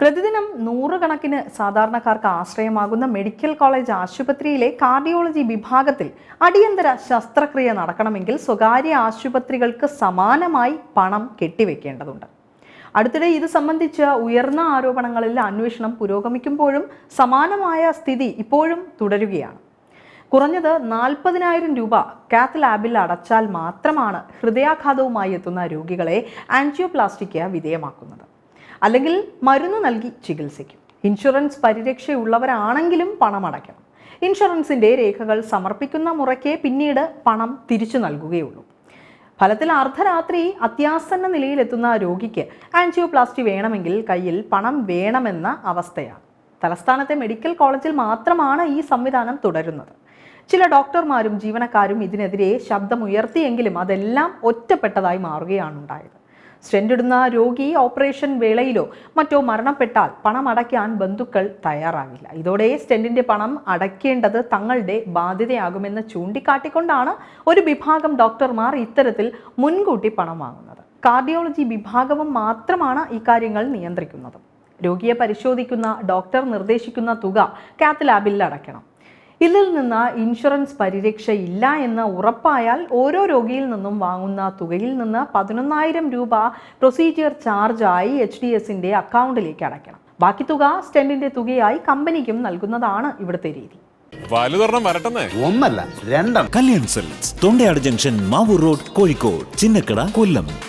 പ്രതിദിനം നൂറുകണക്കിന് സാധാരണക്കാർക്ക് ആശ്രയമാകുന്ന മെഡിക്കൽ കോളേജ് ആശുപത്രിയിലെ കാർഡിയോളജി വിഭാഗത്തിൽ അടിയന്തര ശസ്ത്രക്രിയ നടക്കണമെങ്കിൽ സ്വകാര്യ ആശുപത്രികൾക്ക് സമാനമായി പണം കെട്ടിവെക്കേണ്ടതുണ്ട്. അടുത്തിടെ ഇത് സംബന്ധിച്ച് ഉയർന്ന ആരോപണങ്ങളിൽ അന്വേഷണം പുരോഗമിക്കുമ്പോഴും സമാനമായ സ്ഥിതി ഇപ്പോഴും തുടരുകയാണ്. കുറഞ്ഞത് നാൽപ്പതിനായിരം രൂപ കാത്ത് ലാബിൽ അടച്ചാൽ മാത്രമാണ് ഹൃദയാഘാതവുമായി എത്തുന്ന രോഗികളെ ആൻജിയോപ്ലാസ്റ്റിക്ക് വിധേയമാക്കുന്നത്. അല്ലെങ്കിൽ മരുന്ന് നൽകി ചികിത്സിക്കും. ഇൻഷുറൻസ് പരിരക്ഷയുള്ളവരാണെങ്കിലും പണം അടയ്ക്കണം. ഇൻഷുറൻസിന്റെ രേഖകൾ സമർപ്പിക്കുന്ന മുറയ്ക്ക് പിന്നീട് പണം തിരിച്ചു നൽകുകയുള്ളൂ. ഫലത്തിൽ അർദ്ധരാത്രി അത്യാസന്ന നിലയിലെത്തുന്ന രോഗിക്ക് ആൻജിയോപ്ലാസ്റ്റി വേണമെങ്കിൽ കയ്യിൽ പണം വേണമെന്ന അവസ്ഥയാണ്. തലസ്ഥാനത്തെ മെഡിക്കൽ കോളേജിൽ മാത്രമാണ് ഈ സംവിധാനം തുടരുന്നത്. ചില ഡോക്ടർമാരും ജീവനക്കാരും ഇതിനെതിരെ ശബ്ദമുയർത്തിയെങ്കിലും അതെല്ലാം ഒറ്റപ്പെട്ടതായി മാറുകയാണ് ഉണ്ടായത് സ്റ്റെൻഡ് ഇടുന്ന രോഗി ഓപ്പറേഷൻ വേളയിലോ മറ്റോ മരണപ്പെട്ടാൽ പണം അടയ്ക്കാൻ ബന്ധുക്കൾ തയ്യാറാകില്ല ഇതോടെ സ്റ്റെൻഡിന്റെ പണം അടയ്ക്കേണ്ടത് തങ്ങളുടെ ബാധ്യതയാകുമെന്ന് ചൂണ്ടിക്കാട്ടിക്കൊണ്ടാണ് ഒരു വിഭാഗം ഡോക്ടർമാർ ഇത്തരത്തിൽ മുൻകൂട്ടി പണം വാങ്ങുന്നത്. കാർഡിയോളജി വിഭാഗവും മാത്രമാണ് ഇക്കാര്യങ്ങൾ നിയന്ത്രിക്കുന്നത്. രോഗിയെ പരിശോധിക്കുന്ന ഡോക്ടർ നിർദ്ദേശിക്കുന്ന തുക കാത്ത് ലാബിൽ അടയ്ക്കണം. ഇതിൽ നിന്ന് ഇൻഷുറൻസ് പരിരക്ഷ ഇല്ല എന്ന് ഉറപ്പായാൽ ഓരോ രോഗിയിൽ നിന്നും വാങ്ങുന്ന തുകയിൽ നിന്ന് പതിനൊന്നായിരം രൂപ പ്രൊസീജിയർ ചാർജായി എച്ച് ഡി എസിന്റെ അക്കൗണ്ടിലേക്ക് അടയ്ക്കണം. ബാക്കി തുക സ്റ്റെൻഡിന്റെ തുകയായി കമ്പനിക്കും നൽകുന്നതാണ് ഇവിടുത്തെ രീതി. ഒന്നല്ല രണ്ടെണ്ണം. കല്യാൺ സെൽസ് തൊണ്ടയാട് ജംഗ്ഷൻ മാവൂർ റോഡ് കോഴിക്കോട് ചിന്നക്കട കൊല്ലം.